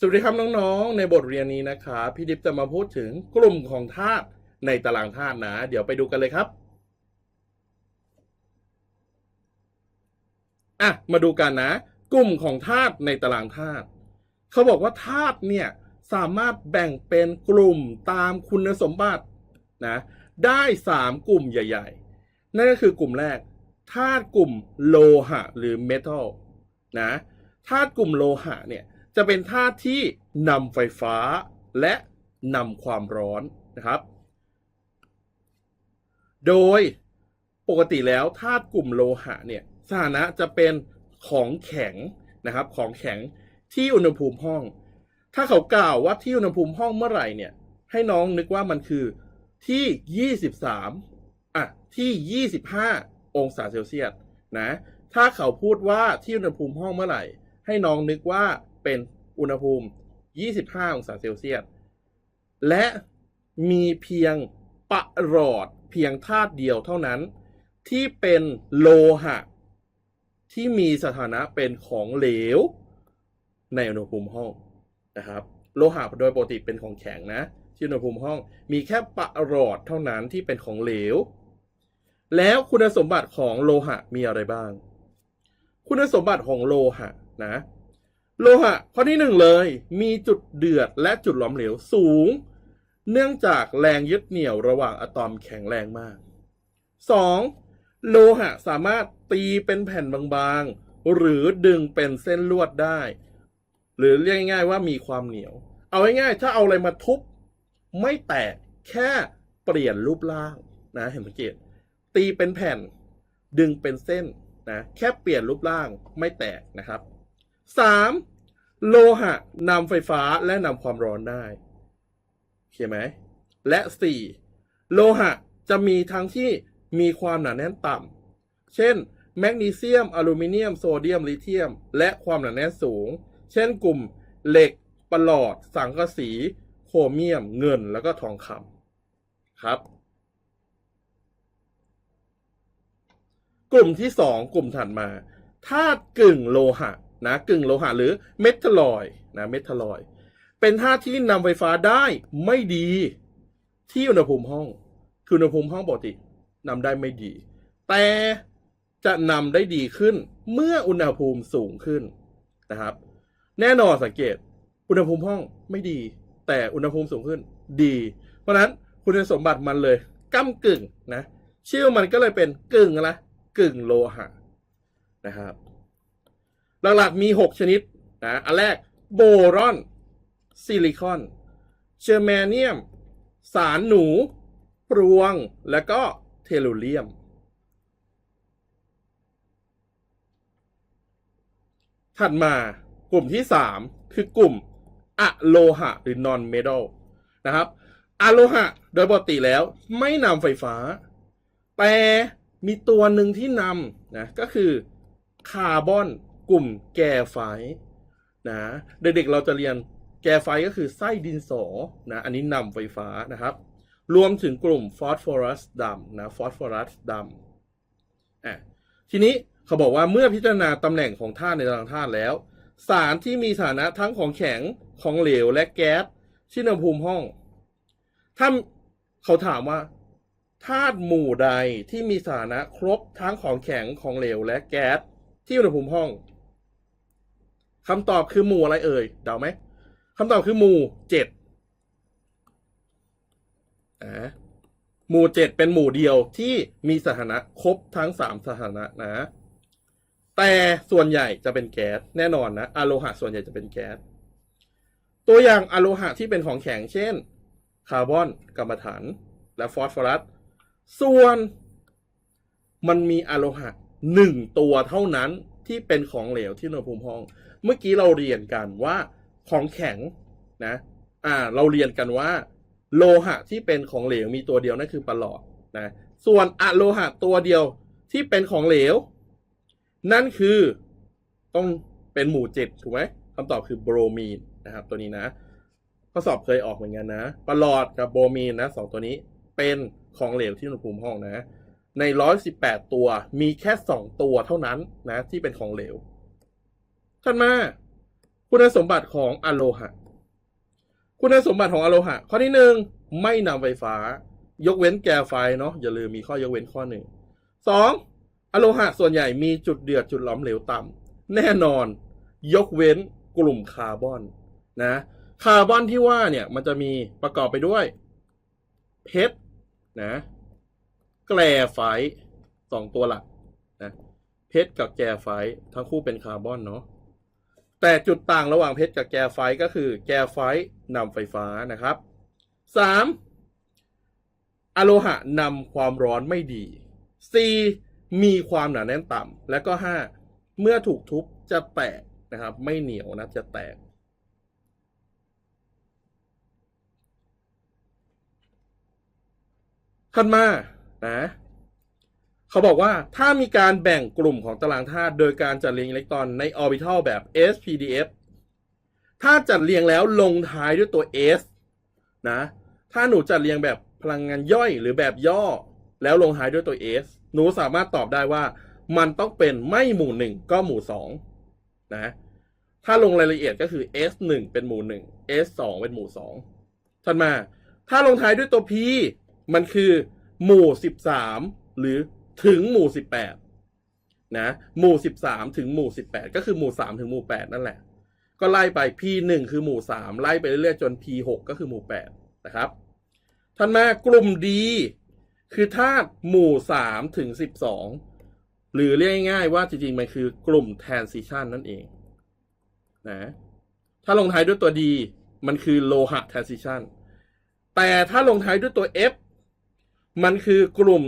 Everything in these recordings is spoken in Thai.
สวัสดีครับน้องๆ ในบทเรียนนี้นะครับพี่ดิฟจะมาพูดถึงกลุ่มของธาตุในตารางธาตุนะ เดี๋ยวไปดูกันเลยครับอะมาดูกันนะ กลุ่มของธาตุในตารางธาตุเขาบอกว่าธาตุเนี่ยสามารถแบ่งเป็นกลุ่มตามคุณสมบัตินะได้สามกลุ่มใหญ่ ๆ นั่นก็คือกลุ่มแรกธาตุกลุ่มโลหะหรือเมทัลนะธาตุกลุ่มโลหะเนี่ย จะเป็นธาตุที่นำไฟฟ้าและนำความร้อนนะครับ โดยปกติแล้วธาตุกลุ่มโลหะเนี่ยสถานะจะเป็นของแข็งนะครับ ของแข็งที่อุณหภูมิห้อง ถ้าเขากล่าวว่าที่อุณหภูมิห้องเมื่อไหร่เนี่ย ให้น้องนึกว่ามันคือที่ 23อะที่ 25 องศาเซลเซียสนะ ถ้าเขาพูดว่าที่อุณหภูมิห้องเมื่อไหร่ ให้น้องนึกว่า เป็นอุณหภูมิ 25 องศาเซลเซียส และมีเพียงปะหลอดเพียงธาตุเดียวเท่านั้น ที่เป็นโลหะ ที่มีสถานะเป็นของเหลว ในอุณหภูมิห้องนะครับ โลหะโดยปกติเป็นของแข็งนะ ที่อุณหภูมิห้องมีแค่ปะหลอดเท่านั้นที่เป็นของเหลว แล้วคุณสมบัติของโลหะมีอะไรบ้าง คุณสมบัติของโลหะนะ โลหะข้อที่หนึ่งเลย มีจุดเดือดและจุดหลอมเหลวสูง เนื่องจากแรงยึดเหนี่ยวระหว่างอะตอมแข็งแรงมาก 2. โลหะสามารถตีเป็นแผ่นบางๆ หรือดึงเป็นเส้นลวดได้ หรือเรียกง่ายๆว่ามีความเหนียว เอาง่ายๆถ้าเอาอะไรมาทุบ ไม่แตกแค่เปลี่ยนรูปร่างนะเห็นสังเกต ตีเป็นแผ่นดึงเป็นเส้นนะแค่เปลี่ยนรูปร่างไม่แตกนะครับ 3. โลหะนำไฟฟ้าและนำความร้อนได้โอเคไหม และ 4. โลหะจะมีทั้งที่มีความหนาแน่นต่ำเช่น แมกนีเซียม อลูมิเนียม โซเดียม ลิเธียม และความหนาแน่นสูง เช่นกลุ่มเหล็กประหลอด สังกะสี โครเมียม เงิน แล้วก็ทองคำครับ กลุ่มที่สองกลุ่มถัดมาธาตุกึ่งโลหะ นะกึ่งโลหะหรือเมทัลลอยนะเมทัลลอย เป็นธาตุที่นำไฟฟ้าได้ไม่ดีที่อุณหภูมิห้อง คืออุณหภูมิห้องปกตินำได้ไม่ดี แต่จะนำได้ดีขึ้นเมื่ออุณหภูมิสูงขึ้นนะครับ แน่นอนสังเกต อุณหภูมิห้องไม่ดี แต่อุณหภูมิสูงขึ้นดี เพราะฉะนั้นคุณสมบัติมันเลยก้ากึ่งนะชื่อมันก็เลยเป็นกึ่งอะกึ่งโลหะนะครับ หลักๆมี 6 ชนิดนะอันแรกโบรอน ซิลิคอนเชอร์แมเนียม สารหนู ปรวง และก็เทลูเรียม ถัดมากลุ่มที่ 3 คือกลุ่มอะโลหะหรือนอนเมทัลนะครับอะโลหะโดยปกติแล้วไม่นำไฟฟ้า แต่มีตัวหนึ่งที่นำนะก็คือคาร์บอน กลุ่มแกไฟนะเด็กๆเราจะเรียนแกไฟก็คือไส้ดินสอนะอันนี้นำไฟฟ้านะครับ รวมถึงกลุ่มฟอสฟอรัสดำนะฟอสฟอรัสดำอะทีนี้เขาบอกว่าเมื่อพิจารณาตำแหน่งของธาตุในตารางธาตุแล้ว สารที่มีสถานะทั้งของแข็งของเหลวและแก๊สที่อุณหภูมิห้อง ถ้าเขาถามว่าธาตุหมู่ใดที่มีสถานะครบทั้งของแข็งของเหลวและแก๊สที่อุณหภูมิห้อง คำตอบคือหมู่อะไรเอ่ยเดาไหมคำตอบคือหมู่เจ็ดอ่าหมู่เจ็ดเป็นหมู่เดียวที่มีสถานะครบทั้งสามสถานะนะ แต่ส่วนใหญ่จะเป็นแก๊สแน่นอนนะอะโลหะส่วนใหญ่จะเป็นแก๊สตัวอย่างอะโลหะที่เป็นของแข็งเช่น คาร์บอนกัมมันถัน และฟอสฟอรัสส่วนมันมีอะโลหะหนึ่งตัวเท่านั้นที่เป็นของเหลวที่อุณหภูมิห้อง เมื่อกี้เราเรียนกันว่าของแข็งนะ อ่า เราเรียนกันว่า โลหะที่เป็นของเหลวมีตัวเดียวนั่นคือปรหลอดนะ ส่วนอะโลหะตัวเดียวที่เป็นของเหลว นั่นคือต้องเป็นหมู่เจ็ดถูกไหมคำตอบคือโบรมีนนะครับ ตัวนี้นะข้อสอบเคยออกเหมือนกันนะปลอดกับโบรมีนนะสองตัวนี้เป็นของเหลวที่อุณหภูมิห้องนะ ในร้อยสิบแปดตัวมีแค่สองตัวเท่านั้นนะที่เป็นของเหลว ถัดมา คุณสมบัติของอะโลหะ คุณสมบัติของอะโลหะ ข้อที่หนึ่งไม่นำไฟฟ้า ยกเว้นแกไฟเนาะอย่าลืมมีข้อยกเว้นข้อหนึ่งสองอะโลหะส่วนใหญ่มีจุดเดือดจุดหลอมเหลวต่ำแน่นอน ยกเว้นกลุ่มคาร์บอนนะคาร์บอนที่ว่าเนี่ยมันจะมีประกอบไปด้วย เพชรนะแกลไฟสองตัวหลักนะเพชรกับแกลไฟทั้งคู่เป็นคาร์บอนเนาะ แต่จุดต่างระหว่างเพชรกับแกไฟก็คือแกไฟนำไฟฟ้านะครับสามอโลหะนำความร้อนไม่ดีสี่มีความหนาแน่นต่ำและก็ห้าเมื่อถูกทุบจะแตกนะครับ ไม่เหนียวนะจะแตกถัดมานะ เขาบอกว่าถ้ามีการแบ่งกลุ่มของตารางธาตุโดยการจัดเรียงอิเล็กตรอนในออร์บิทัลแบบ SPDF ถ้าจัดเรียงแล้วลงท้ายด้วยตัว S นะ ถ้าหนูจัดเรียงแบบพลังงานย่อยหรือแบบย่อ แล้วลงท้ายด้วยตัว S หนูสามารถตอบได้ว่า มันต้องเป็นไม่หมู่หนึ่งก็หมู่สองนะถ้าลงรายละเอียดก็คือ S หนึ่งเป็นหมู่หนึ่ง S สองเป็นหมู่สองถัดมา ถ้าลงท้ายด้วยตัว P มันคือหมู่สิบสามหรือ ถึงหมู่สิบแปดนะหมู่สิบสามถึงหมู่สิบแปดก็คือหมู่สามถึงหมู่แปดนั่นแหละ ก็ไล่ไป P หนึ่งคือหมู่สามไล่ไปเรื่อยๆจน P หกก็คือหมู่แปดนะครับถัดมากลุ่ม D คือธาตุหมู่สามถึงสิบสองหรือเรียกง่ายๆว่าจริงๆ มันคือกลุ่ม transition นั่นเองนะถ้าลงท้ายด้วยตัว D มันคือโลหะ transition แต่ถ้าลงท้ายด้วยตัว F มันคือกลุ่ม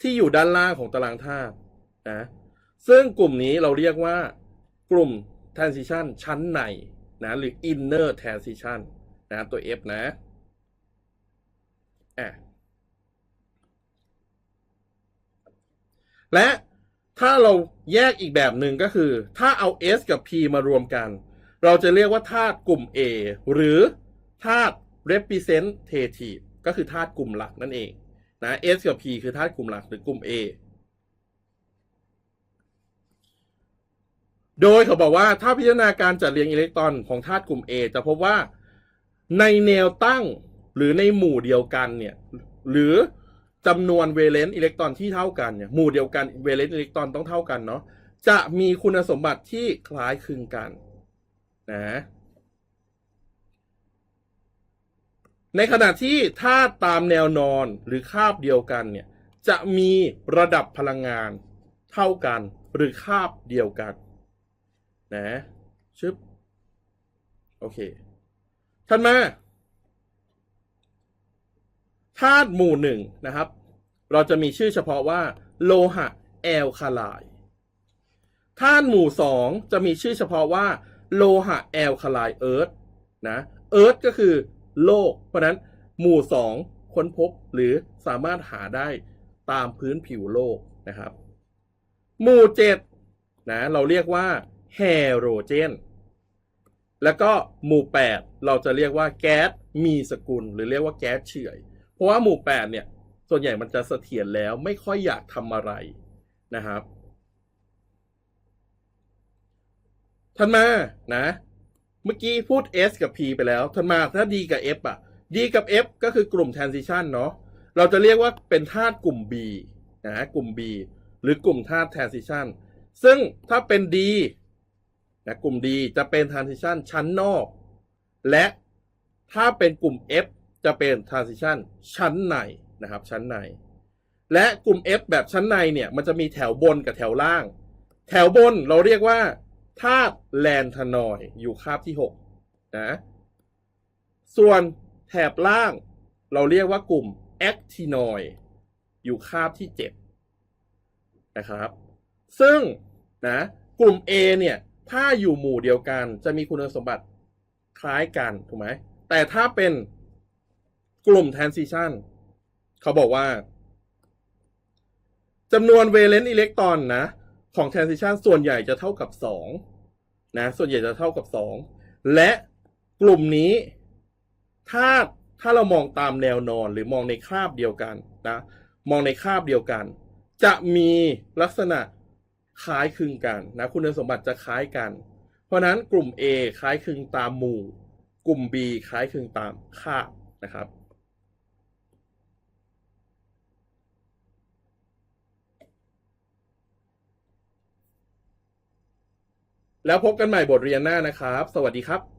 ที่อยู่ด้านล่างของตารางธาตุนะซึ่งกลุ่มนี้เราเรียกว่ากลุ่ม transition ชั้นในนะหรือ inner transition นะตัว F นะอะและถ้าเราแยกอีกแบบหนึ่งก็คือ ถ้าเอา S กับ P มารวมกัน เราจะเรียกว่าธาตุกลุ่ม A หรือธาตุ representative ก็คือธาตุกลุ่มหลักนั่นเอง นะ S กับ P คือธาตุกลุ่มหลักหรือกลุ่ม A โดยเขาบอกว่าถ้าพิจารณาการจัดเรียงอิเล็กตรอนของธาตุกลุ่ม A จะพบว่าในแนวตั้งหรือในหมู่เดียวกันเนี่ยหรือจำนวนเวเลนต์อิเล็กตรอนที่เท่ากันเนี่ยหมู่เดียวกันเวเลนต์อิเล็กตรอนต้องเท่ากันเนาะจะมีคุณสมบัติที่คล้ายคลึงกันนะ ในขณะที่ธาตุตามแนวนอนหรือคาบเดียวกันเนี่ยจะมีระดับพลังงานเท่ากันหรือคาบเดียวกันนะชึบโอเคถัดมาธาตุหมู่หนึ่งนะครับ เราจะมีชื่อเฉพาะว่า โลหะแอลคาไลธาตุหมู่สองจะมีชื่อเฉพาะว่า โลหะแอลคาไลเอิร์ธนะเอิร์ธก็คือ โลก เพราะนั้นหมู่สองค้นพบหรือสามารถหาได้ตามพื้นผิวโลกนะครับ หมู่เจ็ดนะเราเรียกว่าแฮโรเจนแล้วก็หมู่แปดเราจะเรียกว่าแก๊สมีสกุล หรือเรียกว่าแก๊สเฉื่อย เพราะว่าหมู่แปดเนี่ย ส่วนใหญ่มันจะเสถียรแล้วไม่ค่อยอยากทำอะไรนะครับทันมานะ เมื่อกี้พูด S กับ P ไปแล้วทันมาถ้า D กับ F อะ D กับ F ก็คือกลุ่ม transition เนาะเราจะเรียกว่าเป็นธาตุกลุ่ม B นะกลุ่ม B หรือกลุ่มธาตุ transition ซึ่งถ้าเป็น D นะกลุ่ม D จะเป็น transition ชั้นนอก และถ้าเป็นกลุ่ม F จะเป็น transition ชั้นในนะครับ ชั้นใน และกลุ่ม F แบบชั้นในเนี่ย มันจะมีแถวบนกับแถวล่าง แถวบนเราเรียกว่า ธาตุแลนทนอยอยู่คาบที่6นะส่วนแถบล่างเราเรียกว่ากลุ่มแอคทินอยอยู่คาบที่7นะครับซึ่งนะกลุ่ม A เนี่ยถ้าอยู่หมู่เดียวกัน จะมีคุณสมบัติคล้ายกันถูกไหมแต่ถ้าเป็นกลุ่ม transition เขาบอกว่าจำนวนเวเลนต์อิเล็กตรอนนะ ของ transition ส่วนใหญ่จะเท่ากับ2นะส่วนใหญ่จะเท่ากับ 2 และกลุ่มนี้ถ้าถ้าเรามองตามแนวนอนหรือมองในคราบเดียวกันนะมองในคราบเดียวกัน จะมีลักษณะคล้ายคลึงกันนะคุณสมบัติจะคล้ายกัน เพราะฉะนั้นกลุ่ม A คล้ายคลึงตามหมู่ กลุ่ม B คล้ายคลึงตามคาบนะครับ แล้วพบกันใหม่บทเรียนหน้านะครับ สวัสดีครับ